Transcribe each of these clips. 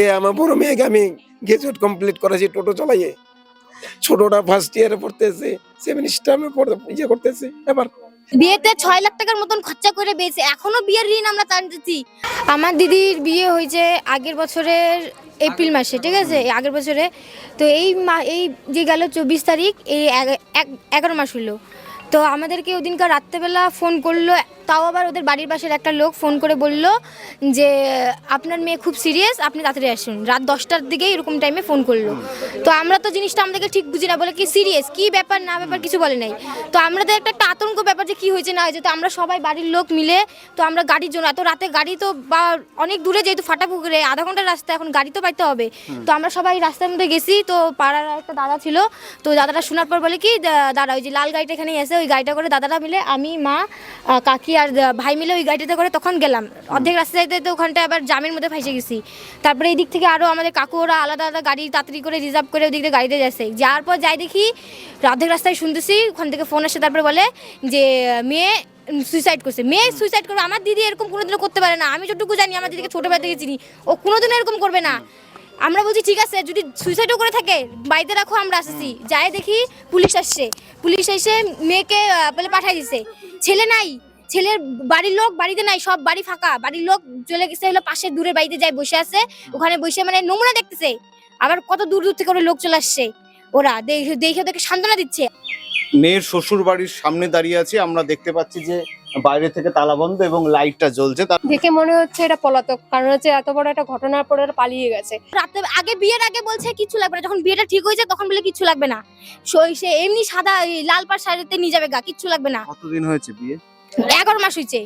এ আমার বড় আমি কমপ্লিট টোটো ফার্স্ট ইয়ারে পড়তেছে ইয়ে করতেছে বিয়েতে ছয় লাখ টাকার মতন খরচা করে বিয়ের ঋণ আমরা আমার দিদির বিয়ে হয়েছে আগের বছরের এপ্রিল মাসে, ঠিক আছে? আগের বছরে। তো এই এই যে গেল চব্বিশ তারিখ, এই এগারো মাস হলো। তো আমাদেরকে ওদিনকার রাত্রেবেলা ফোন করল তাও আবার ওদের বাড়ির পাশের একটা লোক ফোন করে বলল যে, আপনার মেয়ে খুব সিরিয়াস আপনি তাড়াতাড়ি আসুন। রাত দশটার দিকে এরকম টাইমে ফোন করল। তো আমরা তো জিনিসটা আমাদেরকে ঠিক বুঝি না, বলে কি সিরিয়াস কি ব্যাপার, না ব্যাপার কিছু বলে নাই। তো আমরা তো একটা আতঙ্ক ব্যাপার যে কী হয়েছে, না হয়েছে, তো আমরা সবাই বাড়ির লোক মিলে, তো আমরা গাড়ির জন্য, এত রাতে গাড়ি তো বা অনেক দূরে যেহেতু ফাটা ফাটাপুকুরে আধা ঘণ্টার রাস্তা, এখন গাড়ি তো পাইতে হবে। তো আমরা সবাই রাস্তার মধ্যে গেছি, তো পাড়ার একটা দাদা ছিল, তো দাদাটা শোনার পর বলে কি দাদা, ওই যে লাল গাড়িটা এখানেই এসে ওই গাড়িটা করে দাদাটা মিলে আমি, মা কাকি আর ভাই মিলে ওই গাড়িটাতে করে তখন গেলাম। অর্ধেক রাস্তা যাইতে তো ওখানটা আবার জামের মধ্যে ফাইসে গেছি। তারপরে এই দিক থেকে আরও আমাদের কাকু ওরা আলাদা আলাদা গাড়ি তাড়াতাড়ি করে রিজার্ভ করে ওই দিক থেকে গাড়িতে যাচ্ছে। যাওয়ার পর যাই দেখি অর্ধেক রাস্তায় শুনতেছি, ওখান থেকে ফোন আসে, তারপরে বলে যে, মেয়ে সুইসাইড করছে। মেয়ে সুইসাইড করবে, আমার দিদি এরকম কোনোদিনও করতে পারে না। আমি যতটুকু জানি আমার দিদিকে ছোটোবেলা থেকে চিনি। ও কোনোদিনও এরকম করবে না। আমরা বলছি, ঠিক আছে, যদি সুইসাইডও করে থাকে, বাড়িতে রাখো, আমরা আসছি যাই দেখি পুলিশ আসছে। পুলিশ এসে মেয়েকে বলে পাঠাই দিছে। ছেলে নাই ছেলের বাড়ির লোক বাড়িতে নাই সব বাড়ি ফাঁকা। বাড়ির লোক চলে গেছে হলো পাশের দূরের বাড়িতে যায় বসে আছে। ওখানে বসে মানে নমুনা দেখতেছে। আবার কত দূর দূর থেকে লোক চলে আসছে। ওরা দেখে দেখে ওদেরকে সান্ত্বনা দিচ্ছে। মেয়ের শ্বশুর বাড়ির সামনে দাঁড়িয়ে আছি আমরা দেখতে পাচ্ছি যে বাইরে থেকে তালা বন্ধ এবং লাইটটা জ্বলছে। দেখে মনে হচ্ছে এটা পলাতক কারণ হচ্ছে এত বড় একটা ঘটনার পরে পালিয়ে গেছে। রাতে আগে বিয়ের আগে বলছে কিছু লাগবে না যখন বিয়েটা ঠিক হয়েছে তখন বলে কিছু লাগবে না। সে এমনি সাদা এই লাল পাড় শাড়িতে নিয়ে যাবে গা কিচ্ছু লাগবে না। কতদিন হয়েছে বিয়ে? এগারো মাস হয়েছে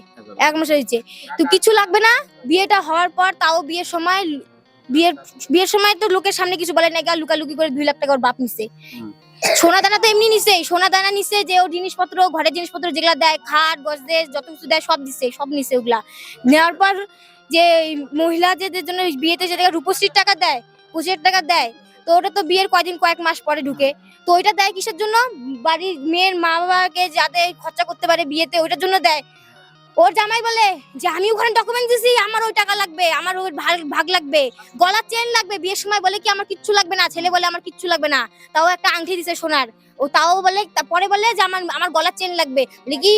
এক মাস হয়েছে। তো কিছু লাগবে না বিয়েটা হওয়ার পর তাও বিয়ের সময় বিয়ের বিয়ের সময় তো লোকের সামনে কিছু বলে না লুকালুকি করে দুই লাখ টাকা ওর বাপ নিছে। সোনা দানা তো এমনি নিছে সোনা দানা নিছে যে ও জিনিসপত্র ঘরের জিনিসপত্র যেগুলা দেয় খাট গজদেশ যত কিছু দেয় সব দিছে সব নিছে ওগুলা। নেওয়ার পর যে মহিলা যে জন্য বিয়েতে যে টাকা রূপশ্রীর টাকা দেয় পঁচিশ টাকা দেয় তো ওটা তো বিয়ের কয়দিন কয়েক মাস পরে ঢুকে। তো ওইটা দেয় কিসের জন্য? বাড়ির মেয়ের মা বাবাকে যাতে খরচা করতে পারে বিয়েতে ওইটার জন্য দেয়। ওর জামাই বলে যে আমি ওখানে ডকুমেন্ট দিছি আমার ওই টাকা লাগবে আমার ওই ভাগ ভাগ লাগবে। গলার চেন লাগবে। বিয়ের সময় বলে কি আমার কিচ্ছু লাগবে না ছেলে বলে আমার কিচ্ছু লাগবে না। তাও একটা আংটি দিছে সোনার। ও তাও বলে পরে বলে যে আমার আমার গলার চেন লাগবে। বলে কি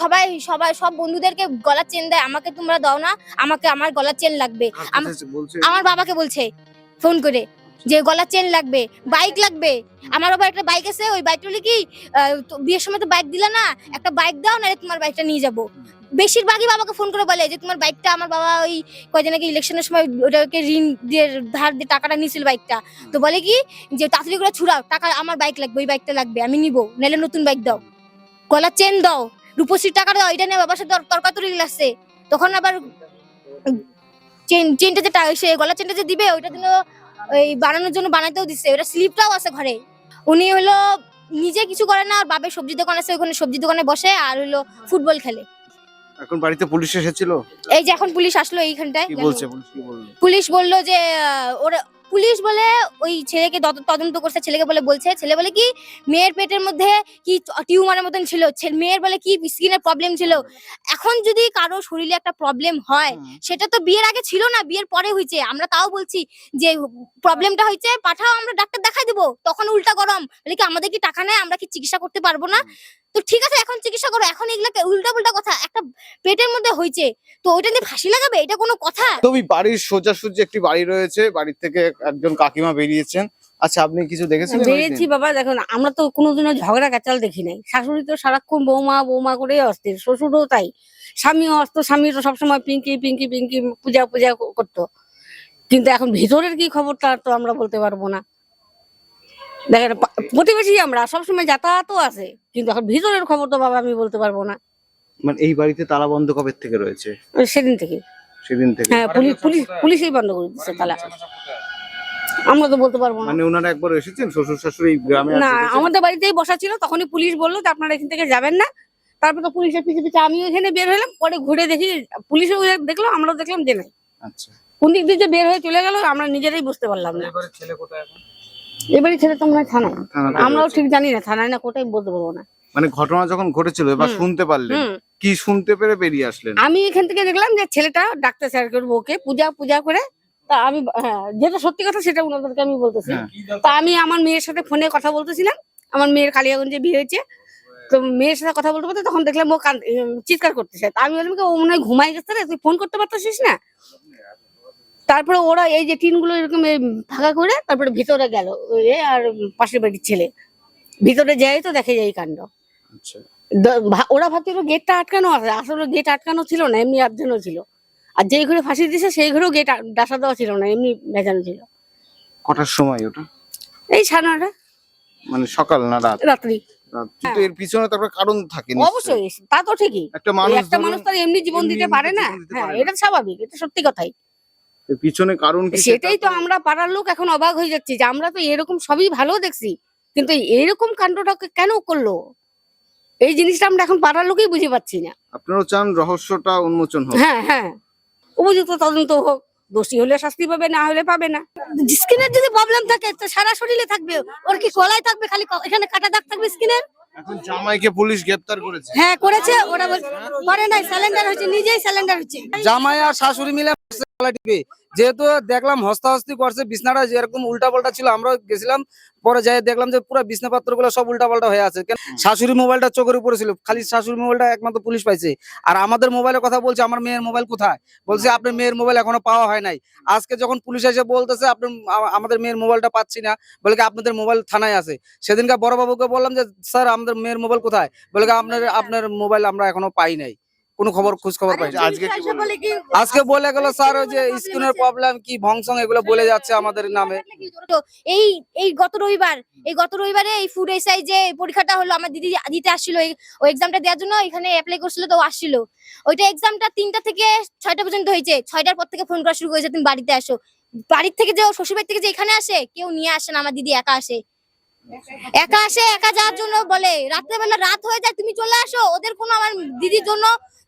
সবাই সবাই সব বন্ধুদেরকে গলার চেন দেয় আমাকে তোমরা দাও না আমাকে আমার গলার চেন লাগবে। আমার বাবাকে বলছে ফোন করে। যে গলার চেন লাগবে বাইক লাগবে। আমার বাবা একটা বাইক আছে, ওই বাইকটা হলে কি বিয়ের সময় তো বাইক দিলা না, একটা বাইক দাও না তোমার বাইকটা নিয়ে যাব। বেশিরভাগই বাবাকে ফোন করে বলে যে, তোমার বাইকটা আমার বাবা ওই কয়দিন আগে ইলেকশনের সময় ওটাকে ঋণ দিয়ে, ধার দিয়ে টাকাটা নিয়েছিল বাইকটা তো বলে কি, যে তাড়াতাড়ি করে ছুড়াও, টাকা আমার বাইক লাগবে, ওই বাইকটা লাগবে, আমি নিবো, নাহলে নতুন বাইক দাও। গলার চেন দাও, রূপশ্রীর টাকা দাও, এটা নিয়ে বাবার সাথে তর- তর্কাতর্কি লাগছে। তখন আবার চেন চেনটা যে সে গলার চেনটা যে দিবে, ওইটা জন্য ওই বানানোর জন্য বানাতেও দিচ্ছে ওটা স্লিপটাও আছে ঘরে। উনি হলো নিজে কিছু করে না আর বাবে সবজি দোকান আছে ওখানে সবজি দোকানে বসে আর হলো ফুটবল খেলে। এখন বাড়িতে পুলিশ এসেছিল? এই যে এখন পুলিশ আসলো এইখানটায়। কি বলছে পুলিশ? কি বলল? পুলিশ বলল যে ওরা পুলিশ বলে ওই ছেলেকে তদন্ত করছে ছেলেকে বলে বলছে ছেলে বলে কি মেয়ের পেটের মধ্যে কি টিউমারের মতন ছিল মেয়ের বলে কি স্কিনের প্রবলেম ছিল। এখন যদি কারও শরীরে একটা প্রবলেম হয় সেটা তো বিয়ের আগে ছিল না বিয়ের পরে হয়েছে। আমরা তাও বলছি যে প্রবলেমটা হয়েছে পাঠাও আমরা ডাক্তার দেখাই দেবো। তখন উল্টা গরম। বলে কি আমাদের কি টাকা নেই আমরা কি চিকিৎসা করতে পারব না? তো ঠিক আছে এখন চিকিৎসা করো। এখন এগুলাকে উল্টা উল্টা কথা। একটা পেটের মধ্যে হয়েছে তো ওইটা নিয়ে ফাঁসি লাগাবে? এটা কোনো কথা? তবে বাড়ির সোজাসুজি একটি বাড়ি রয়েছে। বাড়ির থেকে একজন কাকিমা বেরিয়েছেন। আচ্ছা আপনি কিছু দেখেছেন বেড়েছি বাবা দেখুন আমরা তো কোনোদিনও ঝগড়া কাচাল দেখি নাই। শাশুড়ি তো সারাক্ষণ বৌমা বৌমা করেই অস্থির। শ্বশুরও তাই। স্বামীও অস্ত স্বামী তো সবসময় পিঙ্কি পিঙ্কি পিঙ্কি পূজা পূজা করতো। কিন্তু এখন ভিতরের কি খবরটা তো আমরা বলতে পারব না। দেখেন প্রতিবেশী আমরা সবসময় যাতায়াতও আছে। কিন্তু এখন ভিতরের খবর তো বাবা আমি বলতে পারব না। মানে এই বাড়িতে তালা বন্ধ কবে থেকে রয়েছে? সেদিন থেকে। সেদিন থেকে? হ্যাঁ পুলিশ পুলিশ পুলিশই বন্ধ করে দিচ্ছে তালা। আমরা তো বলতে পারব না। মানে ওনারা একবার এসেছেন? শ্বশুর শাশুড়ি এই গ্রামে না আমাদের বাড়িতেই বসা ছিল তখনই পুলিশ বলল যে আপনারা এখান থেকে যাবেন না। তারপর তো পুলিশের পিছিয়ে পিছিয়ে আমিও এখানে বের হলাম পরে ঘুরে দেখি পুলিশও দেখল আমরাও দেখলাম যে নাই। আচ্ছা। কোন দিক দিয়ে যে বের হয়ে চলে গেল আমরা নিজেরাই বুঝতে পারলাম না। এবারে ছেলে তো মনে হয় থানায় আমরাও ঠিক জানি না থানায় না কোথায় বলতে পারব না। মানে ঘটনা যখন ঘটেছিল এবার শুনতে পারলেন। কি শুনতে পেরে বেরিয়ে আসলেন? আমি এখান থেকে দেখলাম যে ছেলেটা ডাক্তার স্যার করে বউকে পূজা পূজা করে তা আমি হ্যাঁ যেটা সত্যি কথা সেটা ওনাদেরকে আমি বলতেছি। হ্যাঁ। তা আমি আমার মেয়ের সাথে ফোনে কথা বলতেছিলাম। আমার মেয়ের কালিয়াগঞ্জে বিয়ে হয়েছে। তো মেয়ের সাথে কথা বলতে বলতে তখন দেখলাম ও চিৎকার করতেছে। তা আমি বললাম ও মনে হয় ঘুমাই গেছে রে তুই ফোন করতে পারতেছিস না? তারপরে ওরা এই যে টিনগুলো এরকম ফাঁকা করে তারপরে ভিতরে গেল। এ আর পাশের বাড়ির ছেলে। ভিতরে যাই তো দেখে যাই কাণ্ড। আচ্ছা। ওরা ভাবছিল গেটটা আটকানো আছে। আসলে গেট আটকানো ছিল না এমনি আবজানো ছিল। আর যেই ঘরে ফাঁসি দিছে সেই ঘরেও গেট ডাসা দেওয়া ছিল না এমনি ভেজানো ছিল। কটার সময় ওটা? এই সাড়ে নটা মানে সকাল না রাত? রাত্রি। কিন্তু এর পিছনে তারপরে কারণ থাকে অবশ্যই। তা তো ঠিকই। একটা মানুষ একটা মানুষ তো আর এমনি জীবন দিতে পারে না। হ্যাঁ এটা স্বাভাবিক এটা সত্যি কথাই। পিছনে কারণ কি সেটাই তো আমরা পাড়ার লোক এখন অবাক হয়ে যাচ্ছি যে আমরা তো এরকম সবই ভালো দেখছি কিন্তু এরকম কাণ্ডটাকে কেন করল? এই জিনিসটা আমরা এখন পাড়ার লোকই বুঝে পাচ্ছি না। আপনারাও চান রহস্যটা উন্মোচন হোক? হ্যাঁ হ্যাঁ। উপযুক্ত তদন্ত হোক দোষী হলে শাস্তি পাবে না হলে পাবে না। স্কিনের যদি প্রবলেম থাকে তো সারা শরীরে থাকবে। ওর কি গলায় থাকবে খালি এখানে কাটা দাগ থাকবে স্কিনের? এখন জামাইকে পুলিশ গ্রেফতার করেছে। হ্যাঁ করেছে। ওরা বল- করে নাই স্যালেন্ডার হয়েছে নিজেই স্যালেন্ডার হচ্ছে জামাই আর শাশুড়ি মিলে যেহেতু দেখলাম হস্তাহস্তি করছে, বিছনাটা যেরকম উল্টা পাল্টা ছিল আমরা গেছিলাম, পরে যাই দেখলাম যে পুরো বিছনা পাত্রগুলো সব উল্টা পাল্টা হয়ে আছে। শাশুড়ি মোবাইলটা চোখের উপরে ছিল, খালি শাশুড়ি মোবাইলটা একমাত্র পুলিশ পাইছে। আর আমাদের মোবাইলের কথা বলছে, আমার মেয়ের মোবাইল কোথায়? বলছে, আপনার মেয়ের মোবাইল এখনও পাওয়া হয় নাই। আজকে যখন পুলিশ এসে বলতেছে আপনার আমাদের মেয়ের মোবাইলটা পাচ্ছি না। বলে কি, আপনাদের মোবাইল থানায় আছে। সেদিনকে বড় বাবুকে বললাম যে, স্যার, আমাদের মেয়ের মোবাইল কোথায়? বলে আপনার আপনার মোবাইল আমরা এখনও পাই নাই। কোনো খবর খোঁজ খবর পাই আজকে আজকে বলে গেল স্যার ওই যে স্কিনের প্রবলেম কি ভংসং এগুলো বলে যাচ্ছে আমাদের নামে। এই এই গত রবিবার এই গত রবিবারে এই ফুড এসআই যে পরীক্ষাটা হলো আমার দিদি দিতে আসছিল ওই এক্সামটা দেওয়ার জন্য এখানে অ্যাপ্লাই করছিল তো আসছিল। ওইটা এক্সামটা তিনটা থেকে ছয়টা পর্যন্ত হয়েছে। ছয়টার পর থেকে ফোন করা শুরু করেছে তুমি বাড়িতে আসো। বাড়ির থেকে যে ও শ্বশুর বাড়ি থেকে যে এখানে আসে কেউ নিয়ে আসে না আমার দিদি একা আসে। একা আসে একা যাওয়ার জন্য বলে। রাত্রেবেলা রাত হয়ে যায় তুমি চলে আসো। ওদের কোনো আমার দিদির জন্য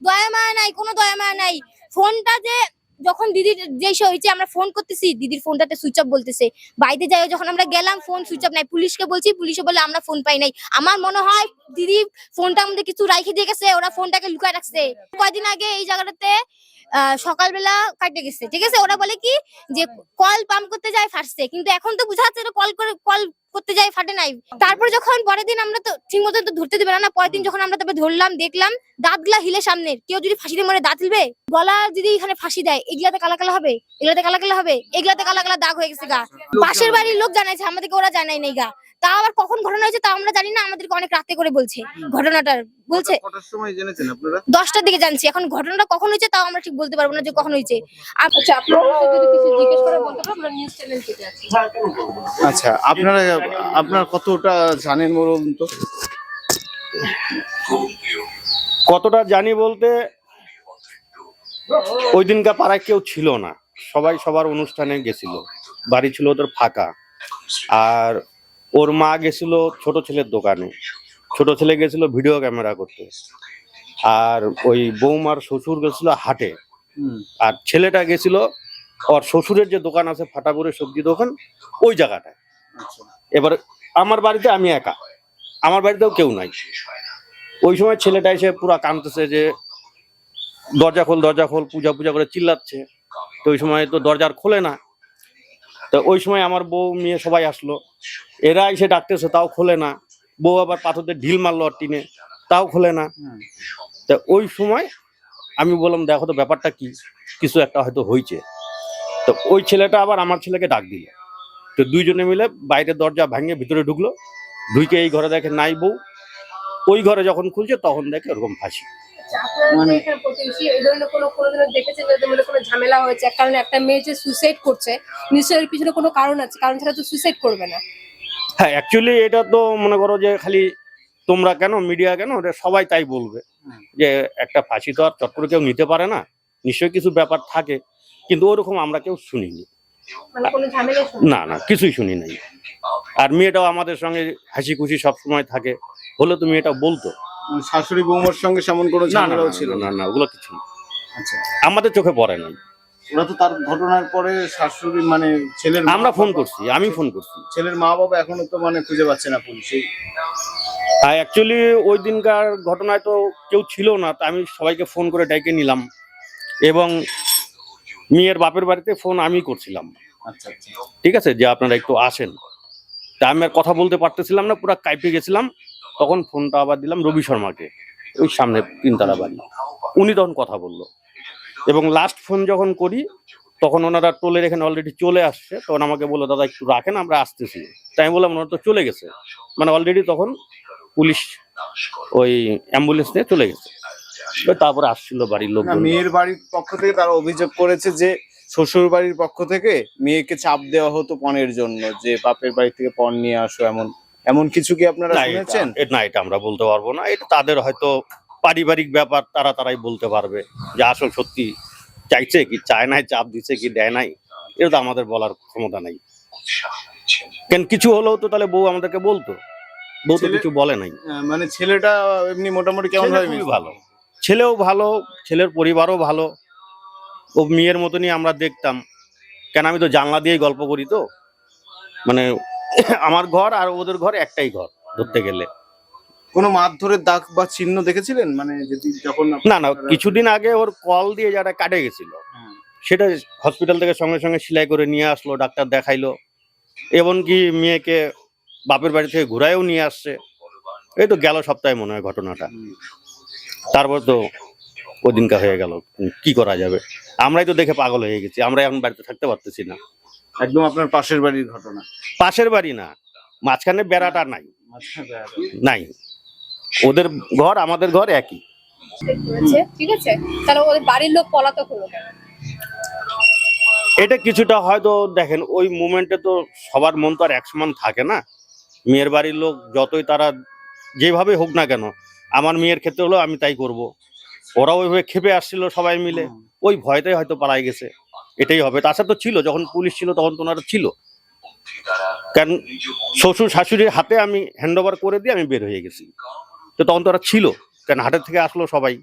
দয়া মায়া নাই, কোনো দয়া মায়া নাই। ফোনটা যে যখন দিদির যে হয়েছে, আমরা ফোন করতেছি, দিদির ফোনটাতে সুইচ অফ বলতেছে। বাড়িতে যাই, যখন আমরা গেলাম, ফোন সুইচ অফ নাই। পুলিশকে বলছি, পুলিশে বলে আমরা ফোন পাই নাই। আমার মনে হয় দিদি ফোনটা আমাদের কিছু রাইখে দিয়ে গেছে, ওরা ফোনটাকে লুকায় রাখছে। কয়দিন আগে এই জায়গাটাতে সকালবেলা কাটে গেছে। ঠিক আছে? ওরা বলে কি যে, কল পাম্প করতে যায়, ফাটছে। কিন্তু এখন তো বুঝা যাচ্ছে কল করে, কল করতে যাই ফাটে নাই। তারপর যখন পরের দিন আমরা তো ঠিক মতো তো ধরতে দেবে না না পরের দিন যখন আমরা তবে ধরলাম দেখলাম দাঁতগুলা হিলে সামনে কেউ যদি ফাঁসিতে মরে দাঁত হিলবে গলা যদি এখানে ফাঁসি দেয় এগুলাতে কালা কালা হবে? এগুলাতে কালা কালা হবে? এগুলাতে কালা কালা দাগ হয়ে গেছে গা। পাশের বাড়ির লোক জানাইছে আমাদেরকে ওরা জানাই নাই গা। তা আবার কখন ঘটনা হয়েছে তা আমরা জানি না আমাদেরকে অনেক রাতে করে বলছে ঘটনাটার বলছে। কটার সময় জেনেছেন আপনারা? দশটার দিকে জানছি এখন ঘটনাটা কখন হয়েছে তাও আমরা ঠিক বলতে পারব না যে কখন হয়েছে। আর আচ্ছা আপনারা যদি কিছু জিজ্ঞেস করে বলতে পারো আমরা নিউজ চ্যানেল থেকে আছি। আচ্ছা আপনারা আপনার কতটা জানেন বলুন তো? কতটা জানি বলতে ওই দিনকার পাড়ায় কেউ ছিল না। সবাই সবার অনুষ্ঠানে গেছিল। বাড়ি ছিল ওদের ফাঁকা। আর ওর মা গেছিল ছোট ছেলের দোকানে। ছোট ছেলে গেছিল ভিডিও ক্যামেরা করতে। আর ওই বৌমার শ্বশুর গেছিল হাটে। আর ছেলেটা গেছিল ওর শ্বশুরের যে দোকান আছে ফাটাপুরের সবজি দোকান ওই জায়গাটায়। আচ্ছা। এবার আমার বাড়িতে আমি একা। আমার বাড়িতেও কেউ নাই। ওই সময় ছেলেটা এসে পুরো কাঁদতেছে যে দরজা খোল দরজা খোল পূজা পূজা করে চিল্লাচ্ছে। তো ওই সময় তো দরজা আর খোলে না। তো ওই সময় আমার বউ, মেয়ে সবাই আসলো। এরা এসে ডাকতেছে, তাও খোলে না। বউ আবার পাথরতে ঢিল মারলো টিনে, তাও খোলে না। তা ওই সময় আমি বললাম, দেখো তো ব্যাপারটা কি? কিছু একটা হয়তো হয়েছে তো ওই ছেলেটা আবার আমার ছেলেকে ডাক দিল। তো দুইজনে মিলে বাইরের দরজা ভাঙে ভিতরে ঢুকলো। ঢুকে এই ঘরে দেখে নাই বউ। ওই ঘরে যখন খুলছে, তখন দেখে ওরকম ফাঁসি। ঝামেলা হয়েছে কারণ একটা মেয়ে যে করছে নিশ্চয়ই পিছনে কোনো কারণ আছে কারণ তো সুইসাইড করবে না হ্যাঁ এটা তো মনে করো যে খালি তোমরা কেন মিডিয়া কেন, এটা সবাই তাই বলবে। যে একটা ফাঁসি তো আর চট করে কেউ নিতে পারে না। নিশ্চয়ই কিছু ব্যাপার থাকে, কিন্তু ওরকম আমরা কেউ শুনিনি। না না, কিছুই শুনি নাই। আর মেয়েটাও আমাদের সঙ্গে হাসি খুশি সব সময় থাকে। হলে তুমি এটা বলতো। শাশুড়ি বৌমার সঙ্গে সেমন কোনো না না ঝামেলাও ছিল? না না ওগুলো কিছু না। আচ্ছা। আমাদের চোখে পড়ে না। ওরা তো তার ঘটনার পরে শাশুড়ি মানে ছেলের মা আমরা ফোন বাবা- করছি আমি ফোন করছি। ছেলের মা বাবা এখনও তো মানে খুঁজে পাচ্ছে না পুলিশ। এই আর অ্যাকচুয়ালি ওই দিনকার ঘটনায় তো কেউ ছিল না তা আমি সবাইকে ফোন করে ডেকে নিলাম। এবং মেয়ের বাপের বাড়িতে ফোন আমি করছিলাম। আচ্ছা আচ্ছা। ঠিক আছে? যে আপনারা একটু আসেন। তা আমি আর কথা বলতে পারতেছিলাম না পুরো কাইপে গেছিলাম। তখন ফোনটা আবার দিলাম রবি শর্মাকে ওই সামনে তিনতলা বাড়ি। উনি তখন কথা বলল। এবং লাস্ট ফোন যখন করি তখন ওনারা টোলের এখানে অলরেডি চলে আসছে। তখন আমাকে বলল দাদা একটু রাখেন আমরা আসতেছি। তাই আমি বললাম ওনারা তো চলে গেছে। মানে অলরেডি তখন পুলিশ ওই অ্যাম্বুলেন্স নিয়ে চলে গেছে। তারপরে আসছিল বাড়ির লোক মেয়ের বাড়ির পক্ষ থেকে তারা অভিযোগ করেছে যে শ্বশুর বাড়ির পক্ষ থেকে মেয়েকে চাপ দেওয়া হতো পণের জন্য যে বাপের বাড়ি থেকে পণ নিয়ে আসো এমন। এমন কিছু কি আপনারা শুনেছেন? এটা- না এটা আমরা বলতে পারব না। এটা তাদের হয়তো পারিবারিক ব্যাপার তারা তারাই বলতে পারবে যে আসল সত্যি চাইছে কি চায় নাই চাপ দিছে কি দেয় নাই এটা তো আমাদের বলার ক্ষমতা নাই। কেন কিছু হলেও তো তাহলে বউ আমাদেরকে বলতো। বউ তো কিছু বলে নাই। মানে ছেলেটা এমনি মোটামুটি কেমন ভাবে খুবই ভালো। ছেলেও ভালো ছেলের পরিবারও ভালো। ও মেয়ের মতনই আমরা দেখতাম। কেন আমি তো জানলা দিয়েই গল্প করি তো? মানে আমার ঘর আর ওদের ঘর একটাই ঘর ধরতে গেলে। কোনো মারধরের দাগ বা চিহ্ন দেখেছিলেন? মানে যদি যখন না না কিছুদিন আগে ওর কল দিয়ে যারা কাটে গেছিল সেটা হসপিটাল থেকে সঙ্গে সঙ্গে সেলাই করে নিয়ে আসলো ডাক্তার দেখাইলো। এমনকি মেয়েকে বাপের বাড়ি থেকে ঘুরায়ও নিয়ে আসছে। এই তো গেল সপ্তাহে মনে হয় ঘটনাটা। তারপর তো ওদিনকা হয়ে গেল। কি করা যাবে? আমরাই তো দেখে পাগল হয়ে গেছি। আমরা এখন বাড়িতে থাকতে পারতেছি না। একদম আপনার পাশের বাড়ির ঘটনা। পাশের বাড়ি না মাঝখানে বেড়াটা নাই। নাই। ওদের ঘর আমাদের ঘর একই। ঠিক আছে? তাহলে ওদের বাড়ির লোক পলাতক হলো এটা কিছুটা হয়তো দেখেন ওই মুমেন্টে তো সবার মন তো আর এক সমান থাকে না। মেয়ের বাড়ির লোক যতই তারা যেভাবে হোক না কেন আমার মেয়ের ক্ষেত্রে হলো আমি তাই করব। ওরা ওইভাবে খেপে আসছিল সবাই মিলে। ওই ভয়টাই হয়তো পালাই গেছে। এটাই হবে। তাছাড়া তো ছিল যখন পুলিশ ছিল তখন তো ওনারা ছিল। কারণ শ্বশুর শাশুড়ির হাতে আমি হ্যান্ড ওভার করে দিয়ে আমি বের হয়ে গেছি। তো তখন তো ওরা ছিল কারণ হাটের থেকে আসলো সবাই?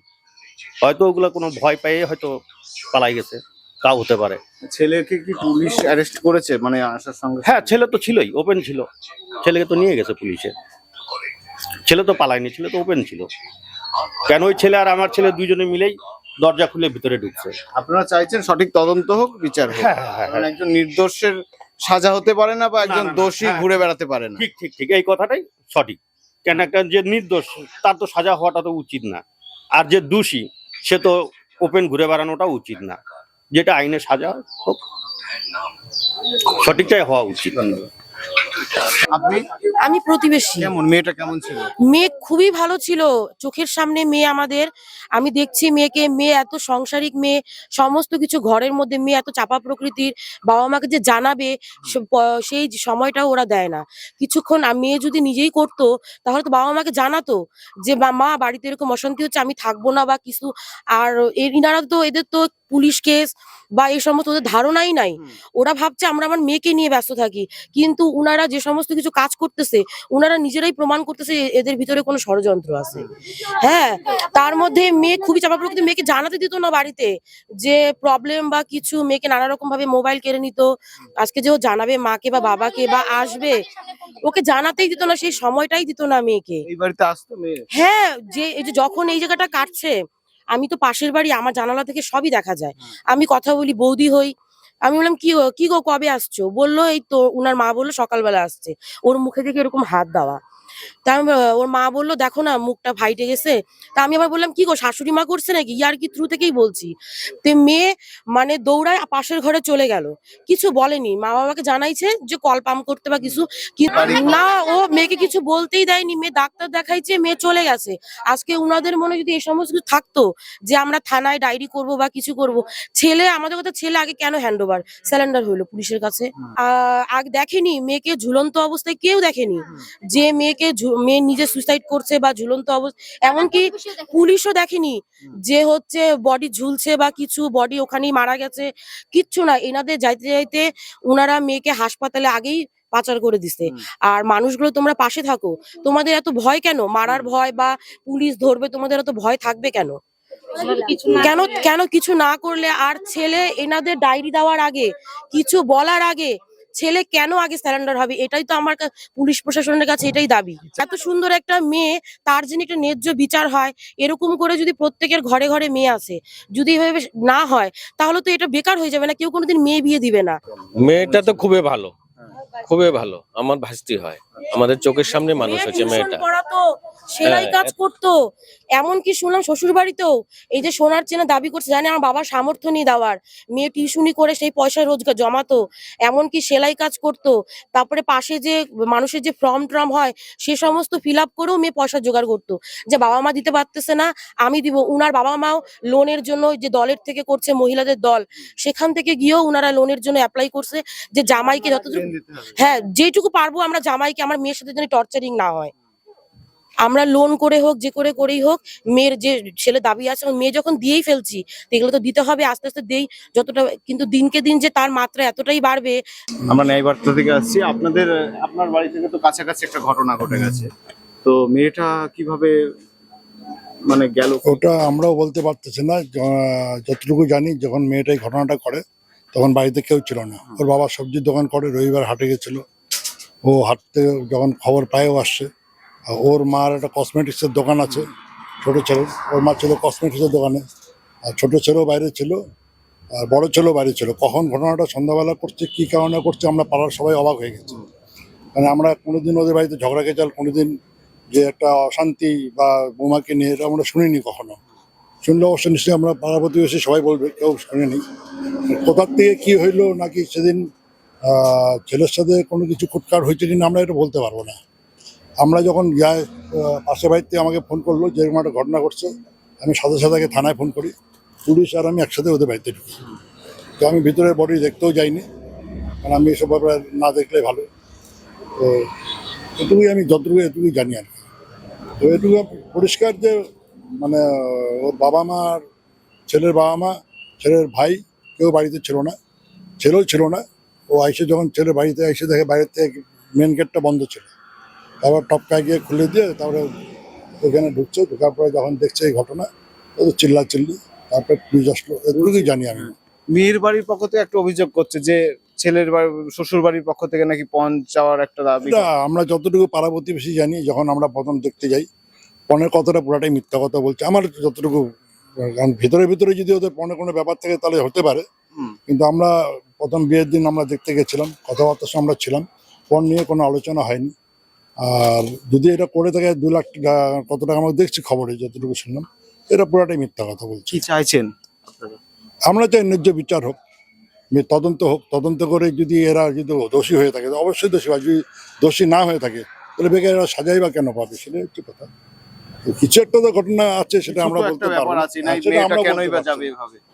হয়তো ওগুলো কোনো ভয় পেয়ে হয়তো পালাই গেছে তাও হতে পারে। ছেলেকে কি পুলিশ অ্যারেস্ট করেছে? মানে আসার সঙ্গে হ্যাঁ ছেলে তো ছিলই ওপেন ছিল। ছেলেকে তো নিয়ে গেছে পুলিশে। ছেলে তো পালায়নি ছেলে তো ওপেন ছিল। কেন ওই ছেলে আর আমার ছেলে দুইজনে মিলেই দরজা খুলে ভিতরে ঢুকছে। আপনারা চাইছেন সঠিক তদন্ত হোক বিচার হোক। হ্যাঁ, হ্যাঁ, হ্যাঁ, কারণ একজন নির্দোষের সাজা হতে পারে না বা একজন দোষী। ঘুরে বেড়াতে পারে না। ঠিক ঠিক ঠিক এই কথাটাই সঠিক। কেন একটা যে নির্দোষ তার তো সাজা হওয়াটা তো উচিত না। আর যে দোষী সে তো ওপেন ঘুরে বেড়ানোটা উচিত না। যেটা আইনে সাজা হোক সঠিকটাই হওয়া উচিত। আপনি? আমি প্রতিবেশী। কেমন? মেয়েটা কেমন ছিল? মেয়ে খুবই ভালো ছিল। চোখের সামনে মেয়ে আমাদের। আমি দেখছি মেয়েকে মেয়ে এত সংসারিক মেয়ে সমস্ত কিছু ঘরের মধ্যে মেয়ে এত চাপা প্রকৃতির বাবা মাকে যে জানাবে সেই সময়টা ওরা দেয় না। কিছুক্ষণ মেয়ে যদি নিজেই করতো তাহলে তো বাবা মাকে জানাতো যে মা বাড়িতে এরকম অশান্তি হচ্ছে আমি থাকব না বা কিছু। আর এর ইনারা তো এদের তো পুলিশ কেস বা এই সমস্ত ওদের ধারণাই নাই। ওরা ভাবছে আমরা আমার মেয়েকে নিয়ে ব্যস্ত থাকি। কিন্তু উনারা যে সমস্ত কিছু কাজ করতেছে উনারা নিজেরাই প্রমাণ করতেছে এদের ভিতরে কোনো ষড়যন্ত্র আছে। হ্যাঁ তার মধ্যে মেয়ে খুবই চাপা প্রকৃতি মেয়েকে জানাতে দিত না বাড়িতে যে প্রবলেম বা কিছু মেয়েকে নানা রকম ভাবে মোবাইল কেড়ে নিত। আজকে যে ও জানাবে মাকে বা বাবাকে বা আসবে ওকে জানাতেই দিত না সেই সময়টাই দিত না মেয়েকে। এই বাড়িতে আসতো মেয়ে? হ্যাঁ যে এই যে যখন এই জায়গাটা কাটছে আমি তো পাশের বাড়ি আমার জানালা থেকে সবই দেখা যায়। আমি কথা বলি বৌদি হই। আমি বললাম কি গো- কি গো কবে আসছো? বলল এই তো উনার মা বলল সকালবেলা আসছে। ওর মুখে দেখে এরকম হাত দেওয়া। তা আমি, ওর মা বলল দেখো না মুখটা ভাইটে গেছে। তা আমি আবার বললাম কি গো শাশুড়ি মা করছে নাকি? ইয়ার কি থ্রু থেকেই বলছি? তে মেয়ে মানে দৌড়ায় পাশের ঘরে চলে গেল। কিছু বলেনি। মা বাবাকে জানাইছে যে কল পাম্প করতে বা কিছু না ও মেয়েকে কিছু বলতেই দেয়নি। মেয়ে ডাক্তার দেখাইছে মেয়ে চলে গেছে। আজকে উনাদের মনে যদি এই সমস্ত কিছু থাকতো যে আমরা থানায় ডায়েরি করব বা কিছু করব ছেলে আমাদের কথা ছেলে আগে কেন হ্যান্ড ওভার স্যালেন্ডার হইল পুলিশের কাছে। আহ, আগে দেখেনি? মেয়েকে ঝুলন্ত অবস্থায় কেউ দেখেনি? যে মেয়েকে মেয়ে নিজে সুইসাইড করছে বা ঝুলন্ত অবস্থা এমনকি পুলিশও দেখেনি। যে হচ্ছে বডি ঝুলছে বা কিছু বডি ওখানেই মারা গেছে কিচ্ছু না। এনাদের যাইতে যাইতে উনারা মেয়েকে হাসপাতালে আগেই পাচার করে দিছে। আর মানুষগুলো তোমরা পাশে থাকো। তোমাদের এত ভয় কেন? মারার ভয় বা পুলিশ ধরবে তোমাদের এত ভয় থাকবে কেন? কেন কেন কিছু না করলে আর ছেলে এনাদের ডায়েরি দেওয়ার আগে কিছু বলার আগে ছেলে কেন আগে স্যারেন্ডার হবে? এটাই তো আমার পুলিশ প্রশাসনের কাছে এটাই দাবি। এত সুন্দর একটা মেয়ে তার জন্য একটা ন্যায্য বিচার হয় এরকম করে যদি প্রত্যেকের ঘরে ঘরে মেয়ে আসে যদি এভাবে না হয় তাহলে তো এটা বেকার হয়ে যাবে না কেউ কোনোদিন মেয়ে বিয়ে দিবে না। মেয়েটা তো খুবই ভালো খুবই ভালো আমার ভাস্তি হয় আমাদের চোখের সামনে মানুষ হচ্ছে মেয়েটা। সেলাই হ্যাঁ, কাজ করতো এমনকি শুনলাম? শ্বশুর বাড়িতেও এই যে সোনার চেনা দাবি করছে জানে আমার বাবার সামর্থ্য নেই দেওয়ার। মেয়ে টিউশনি করে সেই পয়সা রোজগার জমাতো এমনকি সেলাই কাজ করতো তারপরে পাশে যে মানুষের যে ফর্ম ট্রম হয় সে সমস্ত ফিল আপ করেও মেয়ে পয়সা জোগাড় করতো। যে বাবা মা দিতে পারতেছে না আমি দিব। উনার বাবা মাও লোনের জন্য ওই যে দলের থেকে করছে মহিলাদের দল সেখান থেকে গিয়েও উনারা লোনের জন্য অ্যাপ্লাই করছে যে জামাইকে যতটুকু হ্যাঁ যেটুকু পারব আমরা জামাইকে আমার মেয়ের সাথে যেন টর্চারিং না হয়। আমরা লোন করে হোক যে করে করেই হোক মেয়ের যে ছেলে দাবি আছে মেয়ে যখন দিয়েই ফেলছি এগুলো তো দিতে হবে আস্তে আস্তে দেই যতটা কিন্তু দিনকে দিন যে তার মাত্রা এতটাই বাড়বে। আমরা ন্যায়বার্তা থেকে আসছি। আপনাদের আপনার বাড়ি থেকে তো কাছাকাছি একটা ঘটনা ঘটে গেছে। তো মেয়েটা কীভাবে মানে গেল? ওটা আমরাও বলতে পারতেছি না যতটুকু জানি যখন মেয়েটা এই ঘটনাটা করে তখন বাড়িতে কেউ ছিল না। ওর বাবা সবজির দোকান করে রবিবার হাটে গেছিল। ও হাঁটতে যখন খবর পায় ও আসছে ওর মার একটা কসমেটিক্সের দোকান আছে, ছোট ছেলে, ওর মা ছিল কসমেটিক্সের দোকানে। আর ছোটো ছেলেও বাইরে ছিল, আর বড় ছেলেও বাইরে ছিল। কখন ঘটনাটা সন্ধ্যাবেলা করছে, কী কারণে করছে, আমরা পাড়ার সবাই অবাক হয়ে গেছি। মানে আমরা কোনোদিন ওদের বাড়িতে ঝগড়া গেচাল কোনোদিন যে একটা অশান্তি বা বোমাকে নিয়ে এটা আমরা শুনিনি কখনো। শুনলে অবশ্য নিশ্চয়ই আমরা পাড়া প্রতিবেশী সবাই বলবে, কেউ শুনিনি। কোথার থেকে কি হইল নাকি সেদিন ছেলের সাথে কোনো কিছু কুটকার হয়েছে কিনা আমরা এটা বলতে পারব না। আমরা যখন যাই পাশের বাড়িতে আমাকে ফোন করল যে এরকম একটা ঘটনা ঘটছে, আমি সাথে সাথে আগে থানায় ফোন করি। পুলিশ আর আমি একসাথে ওদের বাড়িতে ঢুকি। তো আমি ভিতরে বডি দেখতেও যাইনি। কারণ আমি এসব ব্যাপারে না দেখলে ভালো। তো এটুকুই আমি যতটুকু এটুকুই জানি আর কি। তো এটুকু পরিষ্কার যে মানে ওর বাবা মার ছেলের বাবা মা, ছেলের ভাই কেউ বাড়িতে ছিল না। ছেলেও ছিল না। ও আইসে যখন ছেলে বাড়িতে এসে দেখে বাইরের থেকে মেন গেটটা বন্ধ ছিল। তারপর টপকায় গিয়ে খুলে দিয়ে তারপরে ওখানে ঢুকছে ঢোকার পরে যখন দেখছে এই ঘটনা তো চিল্লা চিল্লি তারপরে পুলিশ আসলো। এটুকুই জানি আমি। মেয়ের বাড়ির পক্ষ থেকে একটা অভিযোগ করছে যে ছেলের বাড়ি শ্বশুর বাড়ির পক্ষ থেকে নাকি পণ চাওয়ার একটা দাবি আমরা যতটুকু পাড়া প্রতিবেশী জানি যখন আমরা প্রথম দেখতে যাই পণের কথাটা পুরাটাই মিথ্যা কথা বলছে। আমার যতটুকু কারণ ভিতরে ভিতরে যদি ওদের পনেরো কোনো ব্যাপার থাকে তাহলে হতে পারে। কিন্তু আমরা প্রথম বিয়ের দিন আমরা দেখতে গেছিলাম কথাবার্তা সঙ্গে আমরা ছিলাম। পণ নিয়ে কোনো আলোচনা হয়নি। আর যদি এটা করে থাকে দু লাখ কত টাকা আমরা দেখছি খবরে যতটুকু শুনলাম এটা পুরাটাই মিথ্যা কথা বলছি। কি চাইছেন? আমরা চাই ন্যায্য বিচার হোক তদন্ত হোক তদন্ত করে যদি এরা যদি দোষী হয়ে থাকে অবশ্যই দোষী হয় যদি দোষী না হয়ে থাকে তাহলে বেকার এরা সাজাই বা কেন পাবে সেটা হচ্ছে কথা। কিছু একটা তো ঘটনা আছে সেটা আমরা বলতে একটা পারব।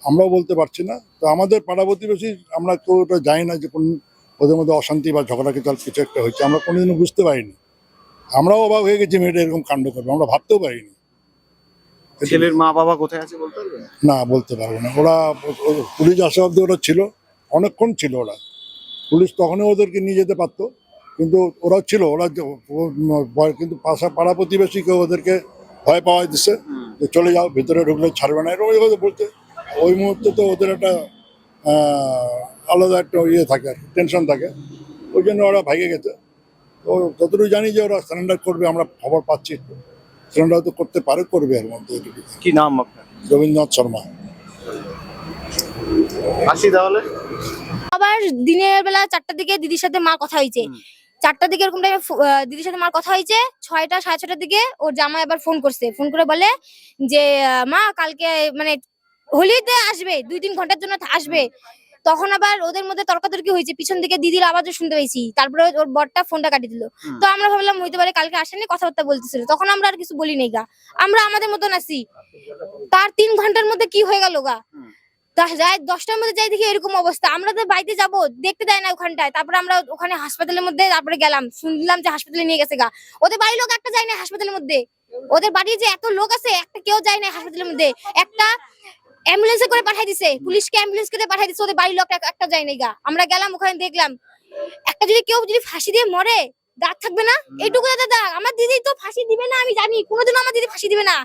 আমরাও বলতে পারছি না। তো আমাদের পাড়া প্রতিবেশী আমরা কেউ ওটা জানি না যে কোন ওদের মধ্যে অশান্তি বা ঝগড়া কিছু একটা হয়েছে আমরা কোনোদিনও বুঝতে পারিনি। আমরাও অবাক হয়ে গেছি মেয়েটা এরকম কাণ্ড করবে আমরা ভাবতেও পারিনি। ছেলের মা বাবা কোথায় আছে বলতে পারবেন না বলতে পারব না। ওরা পুলিশ আসা অব্দি ওরা ছিল অনেকক্ষণ ছিল ওরা। পুলিশ তখনই ওদেরকে নিয়ে যেতে পারতো কিন্তু ওরা ছিল ওরা কিন্তু পাশা পাড়া প্রতিবেশী কেউ ওদেরকে ভয় পাওয়া দিচ্ছে যে চলে যাও ভিতরে ঢুকলে ছাড়বে না এরকম বলতে ওই মুহূর্তে তো ওদের একটা আলাদা একটা ইয়ে থাকে আর টেনশন থাকে। ওই জন্য ওরা ভাগে গেছে। তো যতটুকু জানি যে ওরা সারেন্ডার করবে আমরা খবর পাচ্ছি। সারেন্ডার হয়তো করতে পারে করবে এর মধ্যে কি নাম আপনার? রবীন্দ্রনাথ শর্মা। আসি তাহলে। আবার দিনের বেলা চারটার দিকে দিদির সাথে মার কথা হয়েছে। চারটার দিকে এরকম টাইমে দিদির সাথে মার কথা হয়েছে ছয়টা সাড়ে ছটার দিকে ওর জামা এবার ফোন করছে। ফোন করে বলে যে মা কালকে মানে হোলিতে আসবে দুই তিন ঘণ্টার জন্য আসবে। তখন আবার ওদের মধ্যে তর্কাতর্কি হয়েছে। পিছন দিকে দিদির আওয়াজও শুনতে পেয়েছি। তারপরে ওর বরটা ফোনটা কাটিয়ে দিল। তো আমরা ভাবলাম হইতে পারে কালকে আসেনি কথাবার্তা বলতেছিল। তখন আমরা আর কিছু বলি নাই গা। আমরা আমাদের মতন আছি। তার তিন ঘণ্টার মধ্যে কি হয়ে গেল গা। যাই দশটার মধ্যে যাই দেখি এরকম অবস্থা। আমরা তো বাড়িতে যাব দেখতে দেয় না ওখানটায়। তারপরে আমরা ওখানে হাসপাতালের মধ্যে তারপরে গেলাম। শুনলাম যে হাসপাতালে নিয়ে গেছে গা। ওদের বাড়ির লোক একটা যায় না হাসপাতালের মধ্যে। ওদের বাড়ি যে এত লোক আছে একটা কেউ যায় না হাসপাতালের মধ্যে। একটা অ্যাম্বুলেন্সে করে পাঠাই দিছে। পুলিশকে অ্যাম্বুলেন্স করে পাঠাই দিছে ওদের বাড়ির লোক একটা যায় নাই গা। আমরা গেলাম ওখানে দেখলাম একটা যদি কেউ যদি ফাঁসি দিয়ে মরে দাগ থাকবে না? এইটুকু দাদা আমার দিদি তো ফাঁসি দিবে না আমি জানি কোনোদিনও আমার দিদি ফাঁসি দিবে না।